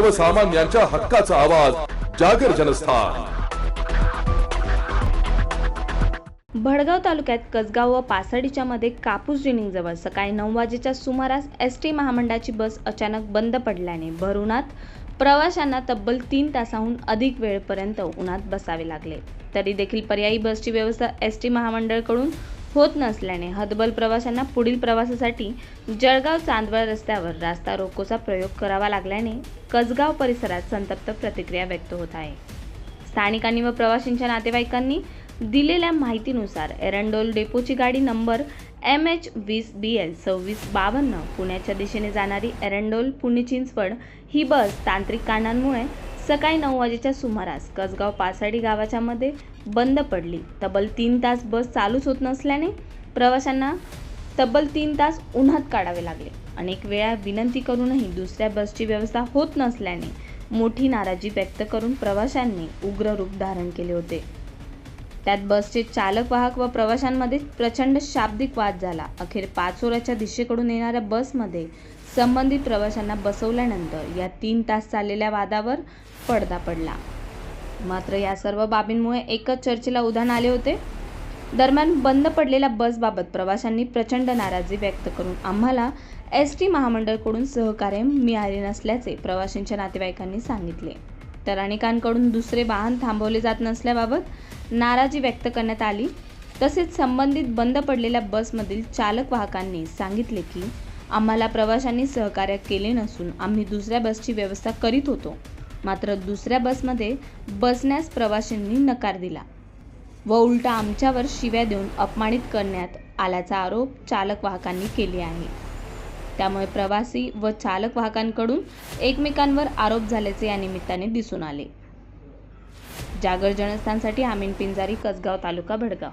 सर्वसामान्यांच्या हक्काचा आवाज जागर जनस्थान. भडगाव तालुक्यात कसगाव व पासडीच्या मध्ये कापूस जिनिंगजवळ सकाळी नऊ वाजेच्या सुमारास एस टी महामंडळाची बस अचानक बंद पडल्याने भरुणात प्रवाशांना तब्बल तीन तासाहून अधिक वेळपर्यंत उन्हात बसावे लागले. तरी देखील पर्यायी बसची व्यवस्था एस टी महामंडळकडून होत नसल्याने हतबल प्रवाशांना पुढील प्रवासासाठी जळगाव चांदवड रस्त्यावर रास्ता रोकोचा प्रयोग करावा लागल्याने कसगाव परिसरात संतप्त प्रतिक्रिया व्यक्त होत आहे. स्थानिकांनी व प्रवाशांच्या नातेवाईकांनी दिलेल्या माहितीनुसार एरंडोल डेपोची गाडी नंबर एम एच वीस बी एल सव्वीस बावन्न पुण्याच्या दिशेने जाणारी एरंडोल पुणे चिंचवड ही बस तांत्रिक कारणांमुळे सकाळी नऊ वाजेच्या सुमारास कसगाव पासाडी गावाच्या मध्ये बंद पडली. तब्बल तीन तास बस चालूच होत नसल्याने प्रवाशांना तब्बल तीन तास उन्हात काढावे लागले. अनेक वेळा विनंती करूनही दुसऱ्या बसची व्यवस्था होत नसल्याने मोठी नाराजी व्यक्त करून प्रवाशांनी उग्र रूप धारण केले होते. त्यात बसचे चालक वाहक व प्रवाशांमध्ये प्रचंड शाब्दिक वाद झाला. अखेर पाचोऱ्याच्या दिशेकडून येणाऱ्या बसमध्ये संबंधित प्रवाशांना बसवल्यानंतर या तीन तास चाललेल्या वादावर पडदा पडला. मात्र या सर्व बाबींमुळे एकच चर्चेला उधाण आले होते. दरम्यान बंद पडलेल्या बसबाबत प्रवाशांनी प्रचंड नाराजी व्यक्त करून आम्हाला एस टी महामंडळकडून सहकार्य मिळाले नसल्याचे प्रवाशांच्या नातेवाईकांनी सांगितले. तर अनेकांकडून दुसरे वाहन थांबवले जात नसल्याबाबत नाराजी व्यक्त करण्यात आली. तसेच संबंधित बंद पडलेल्या बसमधील चालक वाहकांनी सांगितले की आम्हाला प्रवाशांनी सहकार्य केले नसून आम्ही दुसऱ्या बसची व्यवस्था करीत होतो. मात्र दुसऱ्या बसमध्ये बसण्यास प्रवाशांनी नकार दिला व उलटा आमच्यावर शिव्या देऊन अपमानित करण्यात आल्याचा आरोप चालक वाहकांनी केले आहे. त्यामुळे प्रवासी व चालक वाहकांकडून एकमेकांवर आरोप झाल्याचे या निमित्ताने दिसून आले. जागर जनस्थानसाठी आमीन पिंजारी कसगाव तालुका भडगाव.